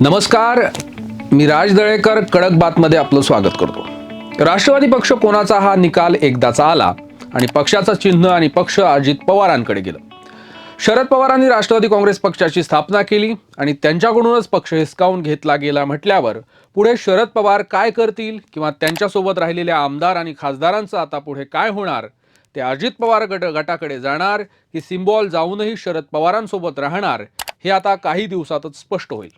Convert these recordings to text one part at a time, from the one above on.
नमस्कार. मी राज दळेकर कडक बातमध्ये आपलं स्वागत करतो. राष्ट्रवादी पक्ष कोणाचा हा निकाल एकदाचा आला आणि पक्षाचं चिन्ह आणि पक्ष अजित पवारांकडे गेलं. शरद पवारांनी राष्ट्रवादी काँग्रेस पक्षाची स्थापना केली आणि त्यांच्याकडूनच पक्ष हिसकावून घेतला गेला म्हटल्यावर पुढे शरद पवार काय करतील किंवा त्यांच्यासोबत राहिलेल्या आमदार आणि खासदारांचं आता पुढे काय होणार? ते अजित पवार गट गटाकडे जाणार की सिम्बॉल जाऊनही शरद पवारांसोबत राहणार हे आता काही दिवसातच स्पष्ट होईल.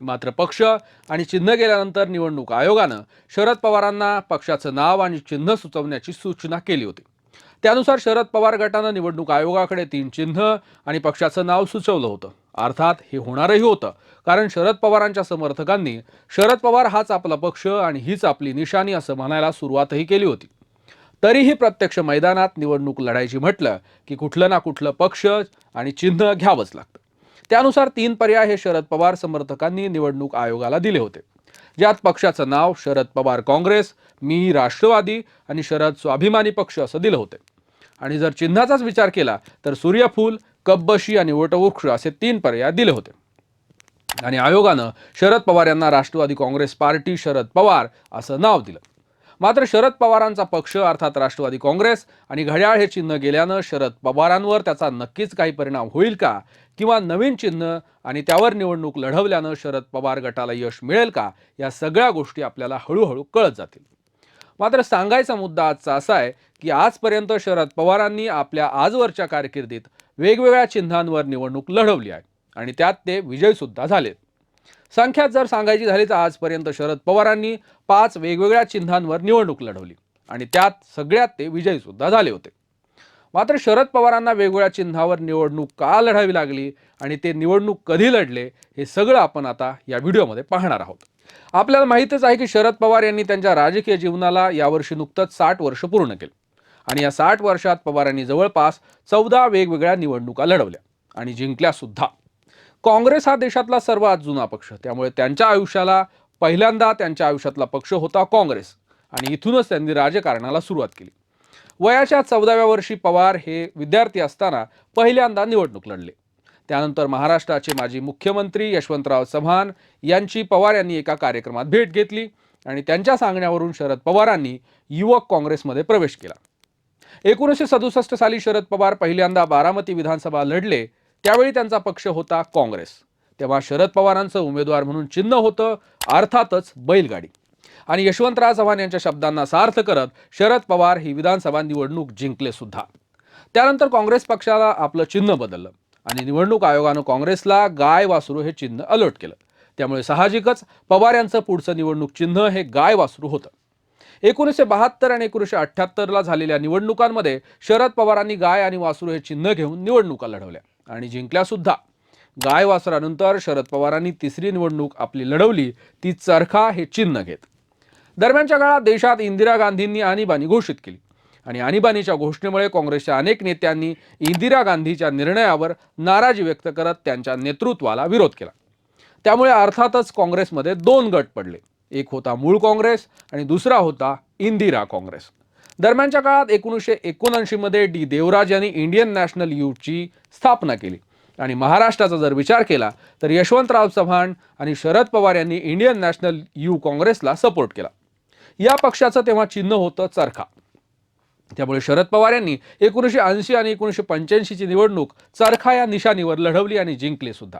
मात्र पक्ष आणि चिन्ह गेल्यानंतर निवडणूक आयोगानं शरद पवारांना पक्षाचं नाव आणि चिन्ह सुचवण्याची सूचना केली होती. त्यानुसार शरद पवार गटानं निवडणूक आयोगाकडे तीन चिन्ह आणि पक्षाचं नाव सुचवलं होतं. अर्थात हे होणारही होतं कारण शरद पवारांच्या समर्थकांनी शरद पवार हाच आपला पक्ष आणि हीच आपली निशाणी असं म्हणायला सुरुवातही केली होती. तरीही प्रत्यक्ष मैदानात निवडणूक लढायची म्हटलं की कुठलं ना कुठलं पक्ष आणि चिन्ह घ्यावंच लागतं. त्यानुसार तीन पर्याय हे शरद पवार समर्थकांनी निवडणूक आयोगाला दिले होते. ज्यात पक्षाचं नाव शरद पवार काँग्रेस मी राष्ट्रवादी आणि शरद स्वाभिमानी पक्ष असं दिलं होते. आणि जर चिन्हाचाच विचार केला तर सूर्यफूल कब्बशी आणि वटवृक्ष असे तीन पर्याय दिले होते. आणि आयोगानं शरद पवार यांना राष्ट्रवादी काँग्रेस पार्टी शरद पवार असं नाव दिलं. मात्र शरद पवारांचा पक्ष अर्थात राष्ट्रवादी काँग्रेस आणि घड्याळ हे चिन्ह गेल्यानं शरद पवारांवर त्याचा नक्कीच काही परिणाम होईल का? किंवा नवीन चिन्ह आणि त्यावर निवडणूक लढवल्यानं शरद पवार गटाला यश मिळेल का? या सगळ्या गोष्टी आपल्याला हळूहळू कळत जातील. मात्र सांगायचा मुद्दा आजचा असा आहे की आजपर्यंत शरद पवारांनी आपल्या आजवरच्या कारकिर्दीत वेगवेगळ्या चिन्हांवर निवडणूक लढवली आहे आणि त्यात ते विजयसुद्धा झालेत. संख्यात जर सांगायची झाली तर आजपर्यंत शरद पवारांनी पाच वेगवेगळ्या चिन्हांवर निवडणूक लढवली आणि त्यात सगळ्यात ते विजयीसुद्धा झाले होते. मात्र शरद पवारांना वेगवेगळ्या चिन्हावर निवडणूक का लढावी लागली आणि ते निवडणूक कधी लढले हे सगळं आपण आता या व्हिडिओमध्ये पाहणार आहोत. आपल्याला माहीतच आहे की शरद पवार यांनी त्यांच्या राजकीय जीवनाला यावर्षी नुकतंच साठ वर्ष पूर्ण केलं आणि या साठ वर्षात पवारांनी जवळपास चौदा वेगवेगळ्या निवडणुका लढवल्या आणि जिंकल्या सुद्धा. काँग्रेस हा देशातला सर्वात जुना पक्ष. त्यामुळे त्यांच्या आयुष्याला पहिल्यांदा त्यांच्या आयुष्यातला पक्ष होता काँग्रेस. आणि इथूनच त्यांनी राजकारणाला सुरुवात केली. वयाच्या चौदाव्या वर्षी पवार हे विद्यार्थी असताना पहिल्यांदा निवडणूक लढले. त्यानंतर महाराष्ट्राचे माजी मुख्यमंत्री यशवंतराव चव्हाण यांची पवार यांनी एका कार्यक्रमात भेट घेतली आणि त्यांच्या सांगण्यावरून शरद पवारांनी युवक काँग्रेसमध्ये प्रवेश केला. एकोणीसशे सदुसष्ट साली शरद पवार पहिल्यांदा बारामती विधानसभा लढले त्यावेळी त्यांचा पक्ष होता काँग्रेस. तेव्हा शरद पवारांचं उमेदवार म्हणून चिन्ह होतं अर्थातच बैलगाडी. आणि यशवंतराव चव्हाण यांच्या शब्दांना सार्थ करत शरद पवार ही विधानसभा निवडणूक जिंकले सुद्धा. त्यानंतर काँग्रेस पक्षाला आपलं चिन्ह बदललं आणि निवडणूक आयोगानं काँग्रेसला गाय वासरू हे चिन्ह अलर्ट केलं. त्यामुळे साहजिकच पवार यांचं पुढचं निवडणूक चिन्ह हे गाय वासरू होतं. एकोणीसशे बहात्तर आणि एकोणीसशे अठ्ठ्याहत्तरला झालेल्या निवडणुकांमध्ये शरद पवारांनी गाय आणि वासरू हे चिन्ह घेऊन निवडणुका लढवल्या. आणि जिंकल्यासुद्धा गायवासरानंतर गाय वासरानंतर शरद पवारांनी तिसरी निवडणूक आपली लढवली ती चरखा हे चिन्ह घेत. दरम्यानच्या काळात देशात इंदिरा गांधींनी आणीबाणी घोषित केली. आणि आणीबाणीच्या घोषणेमुळे काँग्रेसच्या अनेक नेत्यांनी इंदिरा गांधीच्या निर्णयावर नाराजी व्यक्त करत त्यांच्या नेतृत्वाला विरोध केला. त्यामुळे अर्थातच काँग्रेसमध्ये दोन गट पडले. एक होता मूळ काँग्रेस आणि दुसरा होता इंदिरा काँग्रेस. दरम्यानच्या काळात एकोणीसशे एकोणऐंशीमध्ये डी देवराज यांनी इंडियन नॅशनल यूथची स्थापना केली. आणि महाराष्ट्राचा जर विचार केला तर यशवंतराव चव्हाण आणि शरद पवार यांनी इंडियन नॅशनल यू काँग्रेसला सपोर्ट केला. या पक्षाचं तेव्हा चिन्ह होतं चरखा. त्यामुळे शरद पवार यांनी एकोणीसशे ऐंशी आणि एकोणीसशे पंच्याऐंशीची निवडणूक चरखा या निशाणीवर लढवली आणि जिंकली सुद्धा.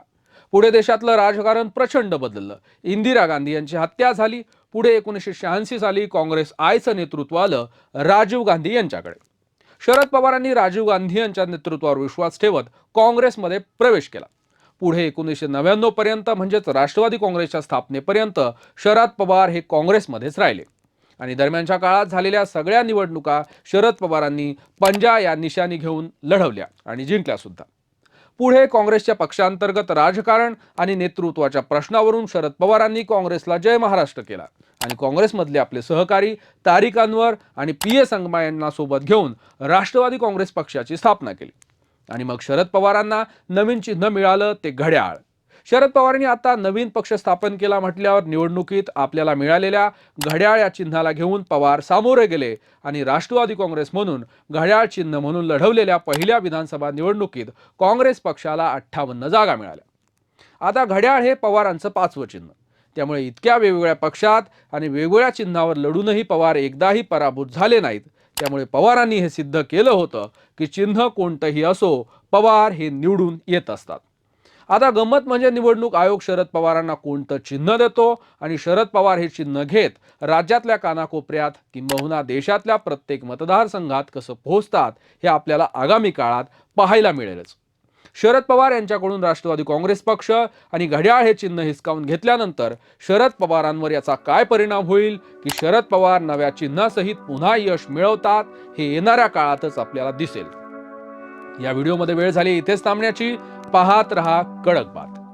पुढे देशातलं राजकारण प्रचंड बदललं. इंदिरा गांधी यांची हत्या झाली पुढे एकोणीसशे शहाऐंशी साली काँग्रेस आयचं नेतृत्व आलं राजीव गांधी यांच्याकडे. शरद पवारांनी राजीव गांधी यांच्या नेतृत्वावर विश्वास ठेवत काँग्रेसमध्ये प्रवेश केला. पुढे एकोणीसशे नव्याण्णव पर्यंत म्हणजेच राष्ट्रवादी काँग्रेसच्या स्थापनेपर्यंत शरद पवार हे काँग्रेसमध्येच राहिले. आणि दरम्यानच्या काळात झालेल्या सगळ्या निवडणुका शरद पवारांनी पंजा या निशाणी घेऊन लढवल्या आणि जिंकल्या सुद्धा. पुढे काँग्रेसच्या पक्षांतर्गत राजकारण आणि नेतृत्वाच्या प्रश्नावरून शरद पवारांनी काँग्रेसला जय महाराष्ट्र केला. आणि काँग्रेसमधले आपले सहकारी तारिक अनवर आणि पी ए संगमा यांना सोबत घेऊन राष्ट्रवादी काँग्रेस पक्षाची स्थापना केली. आणि मग शरद पवारांना नवीन चिन्ह मिळालं ते घड्याळ. शरद पवारांनी आता नवीन पक्ष स्थापन केला म्हटल्यावर निवडणुकीत आपल्याला मिळालेल्या घड्याळ या चिन्हाला घेऊन पवार सामोरे गेले आणि राष्ट्रवादी काँग्रेस म्हणून घड्याळ चिन्ह म्हणून लढवलेल्या पहिल्या विधानसभा निवडणुकीत काँग्रेस पक्षाला अठ्ठावन्न जागा मिळाल्या. आता घड्याळ हे पवारांचं पाचवं चिन्ह. त्यामुळे इतक्या वेगवेगळ्या पक्षात आणि वेगवेगळ्या चिन्हावर लढूनही पवार एकदाही पराभूत झाले नाहीत. त्यामुळे पवारांनी हे सिद्ध केलं होतं की चिन्ह कोणतंही असो पवार हे निवडून येत असतात. आता गंमत म्हणजे निवडणूक आयोग शरद पवारांना कोणतं चिन्ह देतो? आणि शरद पवार हे चिन्ह घेत राज्यातल्या कानाकोपऱ्यात किंबहुना देशातल्या प्रत्येक मतदारसंघात कसं पोहोचतात हे आपल्याला आगामी काळात पाहायला मिळेलच. शरद पवार यांच्याकडून राष्ट्रवादी काँग्रेस पक्ष आणि घड्याळ हे चिन्ह हिसकावून घेतल्यानंतर शरद पवारांवर याचा काय परिणाम होईल? की शरद पवार नव्या चिन्हासहित पुन्हा यश मिळवतात? हे येणाऱ्या काळातच आपल्याला दिसेल. या व्हिडिओमध्ये वेळ झाली इथेच थांबण्याची. पाहत रहा कडक बात.